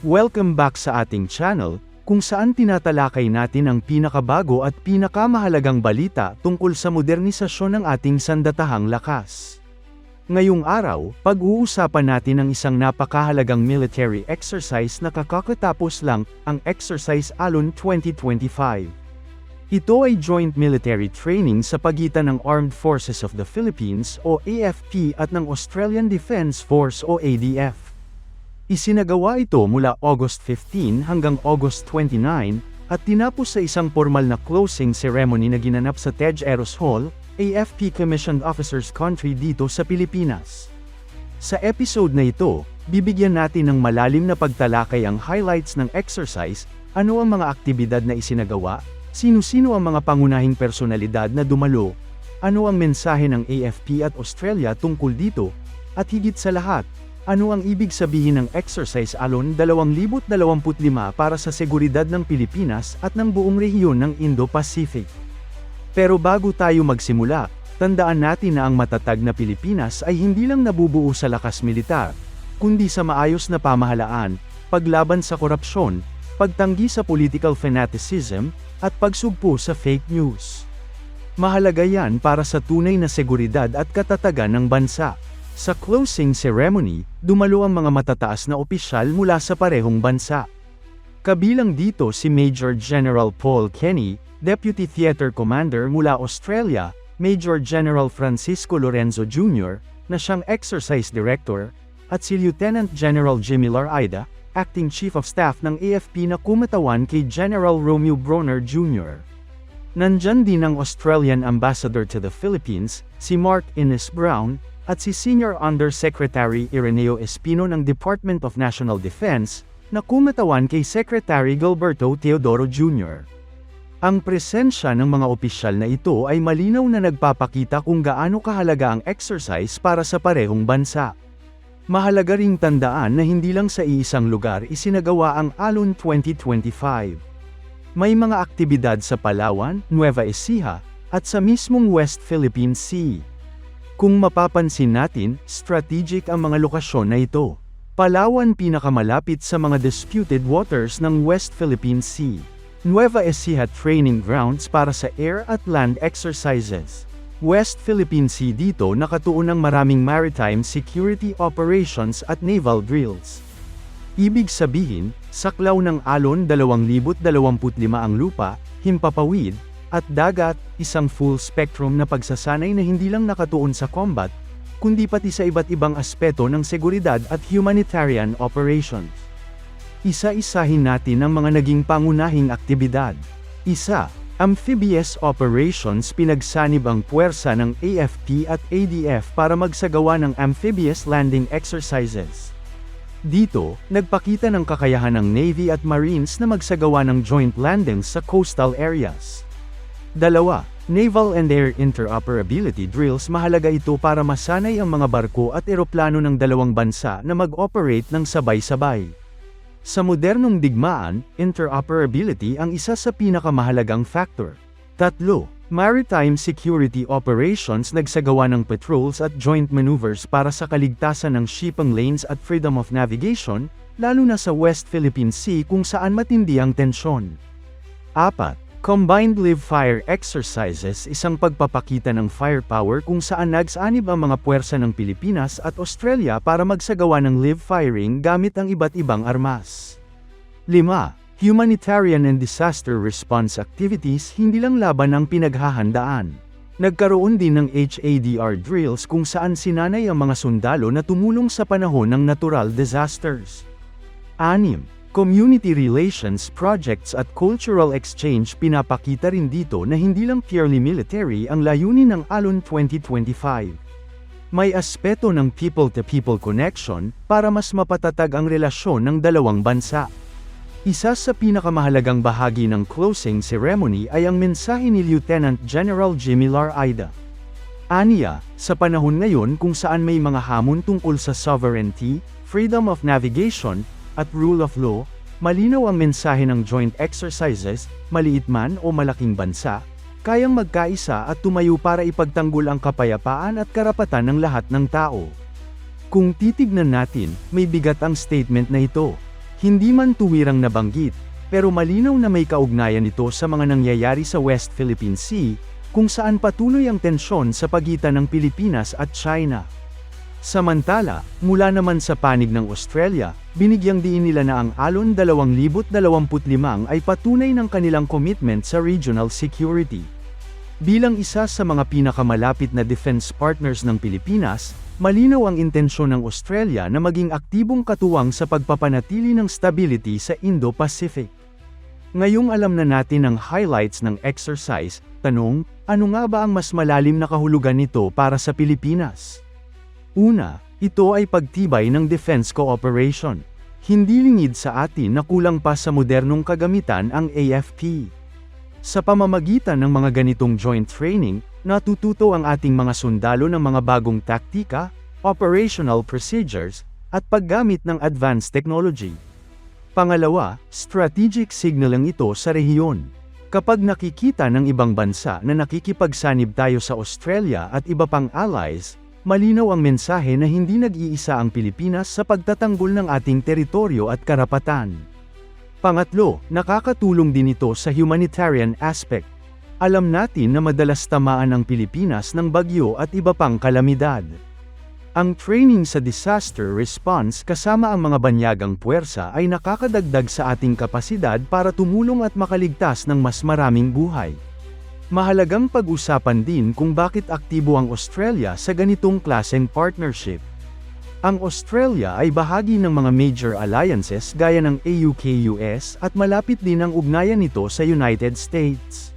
Welcome back sa ating channel, kung saan tinatalakay natin ang pinakabago at pinakamahalagang balita tungkol sa modernisasyon ng ating sandatahang lakas. Ngayong araw, pag-uusapan natin ang isang napakahalagang military exercise na kakakatapos lang, ang Exercise Alon 2025. Ito ay joint military training sa pagitan ng Armed Forces of the Philippines o AFP at ng Australian Defence Force o ADF. Isinagawa ito mula August 15 hanggang August 29 at tinapos sa isang formal na closing ceremony na ginanap sa Tej Eros Hall, AFP Commissioned Officers Country dito sa Pilipinas. Sa episode na ito, bibigyan natin ng malalim na pagtalakay ang highlights ng exercise, ano ang mga aktibidad na isinagawa, sino-sino ang mga pangunahing personalidad na dumalo, ano ang mensahe ng AFP at Australia tungkol dito, at higit sa lahat, ano ang ibig sabihin ng Exercise Alon 2025 para sa seguridad ng Pilipinas at ng buong rehiyon ng Indo-Pacific? Pero bago tayo magsimula, tandaan natin na ang matatag na Pilipinas ay hindi lang nabubuo sa lakas militar, kundi sa maayos na pamahalaan, paglaban sa korupsyon, pagtanggi sa political fanaticism, at pagsugpo sa fake news. Mahalaga yan para sa tunay na seguridad at katatagan ng bansa. Sa closing ceremony, dumalo ang mga matataas na opisyal mula sa parehong bansa. Kabilang dito si Major General Paul Kenny, Deputy Theater Commander mula Australia, Major General Francisco Lorenzo Jr., na siyang Exercise Director, at si Lieutenant General Jimmy Laraida, Acting Chief of Staff ng AFP na kumatawan kay General Romeo Bronner Jr. Nandyan din ang Australian Ambassador to the Philippines, si Mark Innes Brown, at si Senior Undersecretary Ireneo Espino ng Department of National Defense, na kumatawan kay Secretary Gilberto Teodoro Jr. Ang presensya ng mga opisyal na ito ay malinaw na nagpapakita kung gaano kahalaga ang exercise para sa parehong bansa. Mahalaga ring tandaan na hindi lang sa iisang lugar isinagawa ang Alon 2025. May mga aktibidad sa Palawan, Nueva Ecija, at sa mismong West Philippine Sea. Kung mapapansin natin, strategic ang mga lokasyon na ito. Palawan pinakamalapit sa mga disputed waters ng West Philippine Sea. Nueva Ecija training grounds para sa air at land exercises. West Philippine Sea dito nakatuon ng maraming maritime security operations at naval drills. Ibig sabihin, saklaw ng alon 2025 ang lupa, himpapawid, at dagat, isang full spectrum na pagsasanay na hindi lang nakatuon sa combat, kundi pati sa iba't ibang aspeto ng seguridad at humanitarian operations. Isa-isahin natin ang mga naging pangunahing aktibidad. Isa, Amphibious Operations pinagsanib ang puwersa ng AFP at ADF para magsagawa ng amphibious landing exercises. Dito, nagpakita ng kakayahan ng Navy at Marines na magsagawa ng joint landings sa coastal areas. Dalawa, Naval and Air Interoperability Drills mahalaga ito para masanay ang mga barko at eroplano ng dalawang bansa na mag-operate ng sabay-sabay. Sa modernong digmaan, interoperability ang isa sa pinakamahalagang factor. Tatlo, Maritime Security Operations nagsagawa ng patrols at joint maneuvers para sa kaligtasan ng shipping lanes at freedom of navigation, lalo na sa West Philippine Sea kung saan matindi ang tensyon. Apat, Combined Live Fire Exercises isang pagpapakita ng firepower kung saan nagsanib ang mga puwersa ng Pilipinas at Australia para magsagawa ng live firing gamit ang iba't ibang armas. 5. Humanitarian and disaster response activities hindi lang laban ang pinaghahandaan. Nagkaroon din ng HADR drills kung saan sinanay ang mga sundalo na tumulong sa panahon ng natural disasters. 6. Community relations projects at cultural exchange pinapakita rin dito na hindi lang purely military ang layunin ng Alon 2025. May aspeto ng people-to-people connection para mas mapatatag ang relasyon ng dalawang bansa. Isa sa pinakamahalagang bahagi ng closing ceremony ay ang mensahe ni Lieutenant General Jimmy Laraida. Aniya, sa panahon ngayon kung saan may mga hamon tungkol sa sovereignty, freedom of navigation, at rule of law, malinaw ang mensahe ng joint exercises, maliit man o malaking bansa, kayang magkaisa at tumayo para ipagtanggol ang kapayapaan at karapatan ng lahat ng tao. Kung titignan natin, may bigat ang statement na ito. Hindi man tuwirang nabanggit, pero malinaw na may kaugnayan ito sa mga nangyayari sa West Philippine Sea, kung saan patuloy ang tensyon sa pagitan ng Pilipinas at China. Samantala, mula naman sa panig ng Australia, binigyang diin nila na ang Alon 2025 ay patunay ng kanilang commitment sa regional security. Bilang isa sa mga pinakamalapit na defense partners ng Pilipinas, malinaw ang intensyon ng Australia na maging aktibong katuwang sa pagpapanatili ng stability sa Indo-Pacific. Ngayong alam na natin ang highlights ng exercise, tanong, ano nga ba ang mas malalim na kahulugan nito para sa Pilipinas? Una, ito ay pagtibay ng defense cooperation. Hindi lingid sa atin na kulang pa sa modernong kagamitan ang AFP. Sa pamamagitan ng mga ganitong joint training, natututo ang ating mga sundalo ng mga bagong taktika, operational procedures, at paggamit ng advanced technology. Pangalawa, strategic signaling ito sa rehiyon. Kapag nakikita ng ibang bansa na nakikipagsanib tayo sa Australia at iba pang allies, malinaw ang mensahe na hindi nag-iisa ang Pilipinas sa pagtatanggol ng ating teritoryo at karapatan. Pangatlo, nakakatulong din ito sa humanitarian aspect. Alam natin na madalas tamaan ang Pilipinas ng bagyo at iba pang kalamidad. Ang training sa disaster response kasama ang mga banyagang puwersa ay nakakadagdag sa ating kapasidad para tumulong at makaligtas ng mas maraming buhay. Mahalagang pag-usapan din kung bakit aktibo ang Australia sa ganitong klaseng partnership. Ang Australia ay bahagi ng mga major alliances gaya ng AUKUS at malapit din ang ugnayan nito sa United States.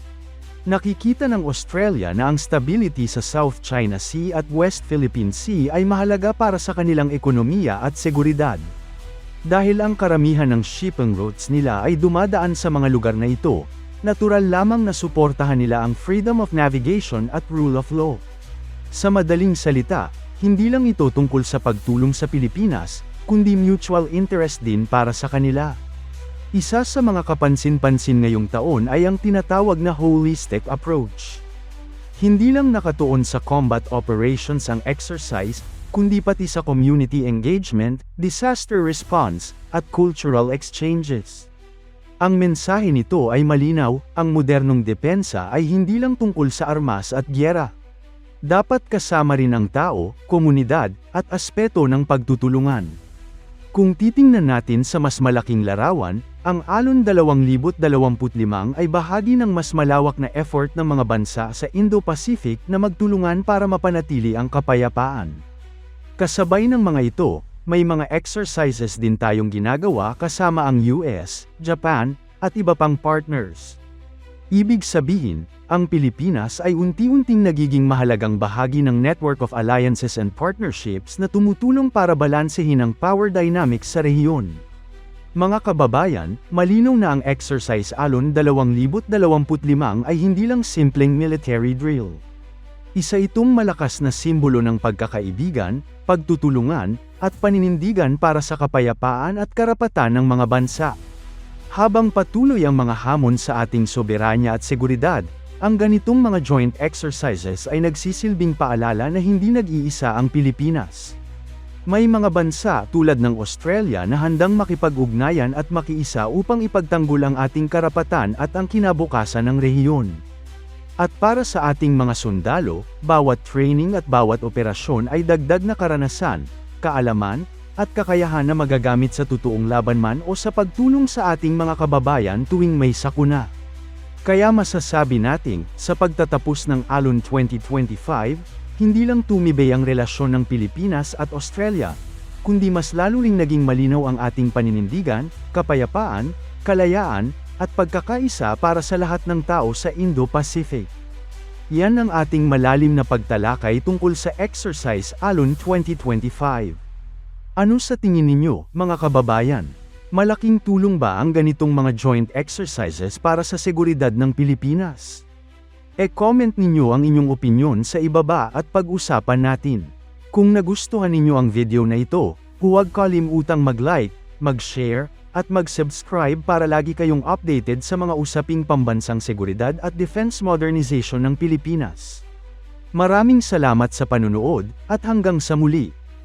Nakikita ng Australia na ang stability sa South China Sea at West Philippine Sea ay mahalaga para sa kanilang ekonomiya at seguridad. Dahil ang karamihan ng shipping routes nila ay dumadaan sa mga lugar na ito, natural lamang na suportahan nila ang freedom of navigation at rule of law. Sa madaling salita, hindi lang ito tungkol sa pagtulong sa Pilipinas, kundi mutual interest din para sa kanila. Isa sa mga kapansin-pansin ngayong taon ay ang tinatawag na holistic approach. Hindi lang nakatuon sa combat operations ang exercise, kundi pati sa community engagement, disaster response, at cultural exchanges. Ang mensahe nito ay malinaw, ang modernong depensa ay hindi lang tungkol sa armas at gyera. Dapat kasama rin ang tao, komunidad, at aspeto ng pagtutulungan. Kung titingnan natin sa mas malaking larawan, ang Alon 2025 ay bahagi ng mas malawak na effort ng mga bansa sa Indo-Pacific na magtulungan para mapanatili ang kapayapaan. Kasabay ng mga ito, may mga exercises din tayong ginagawa kasama ang US, Japan, at iba pang partners. Ibig sabihin, ang Pilipinas ay unti-unting nagiging mahalagang bahagi ng network of alliances and partnerships na tumutulong para balansehin ang power dynamics sa rehiyon. Mga kababayan, malinaw na ang exercise Alon 2025 ay hindi lang simpleng military drill. Isa itong malakas na simbolo ng pagkakaibigan, pagtutulungan, at paninindigan para sa kapayapaan at karapatan ng mga bansa. Habang patuloy ang mga hamon sa ating soberanya at seguridad, ang ganitong mga joint exercises ay nagsisilbing paalala na hindi nag-iisa ang Pilipinas. May mga bansa tulad ng Australia na handang makipag-ugnayan at makiisa upang ipagtanggol ang ating karapatan at ang kinabukasan ng rehiyon. At para sa ating mga sundalo, bawat training at bawat operasyon ay dagdag na karanasan, kaalaman, at kakayahan na magagamit sa totoong laban man o sa pagtulong sa ating mga kababayan tuwing may sakuna. Kaya masasabi nating, sa pagtatapos ng Alon 2025, hindi lang tumibay ang relasyon ng Pilipinas at Australia, kundi mas lalo ring naging malinaw ang ating paninindigan, kapayapaan, kalayaan, at pagkakaisa para sa lahat ng tao sa Indo-Pacific. Yan ang ating malalim na pagtalakay tungkol sa Exercise Alon 2025. Ano sa tingin ninyo, mga kababayan? Malaking tulong ba ang ganitong mga joint exercises para sa seguridad ng Pilipinas? E-comment ninyo ang inyong opinyon sa ibaba at pag-usapan natin. Kung nagustuhan ninyo ang video na ito, huwag kalimutang mag-like, mag-share, at mag-subscribe para lagi kayong updated sa mga usaping pambansang seguridad at defense modernization ng Pilipinas. Maraming salamat sa panunood, at hanggang sa muli.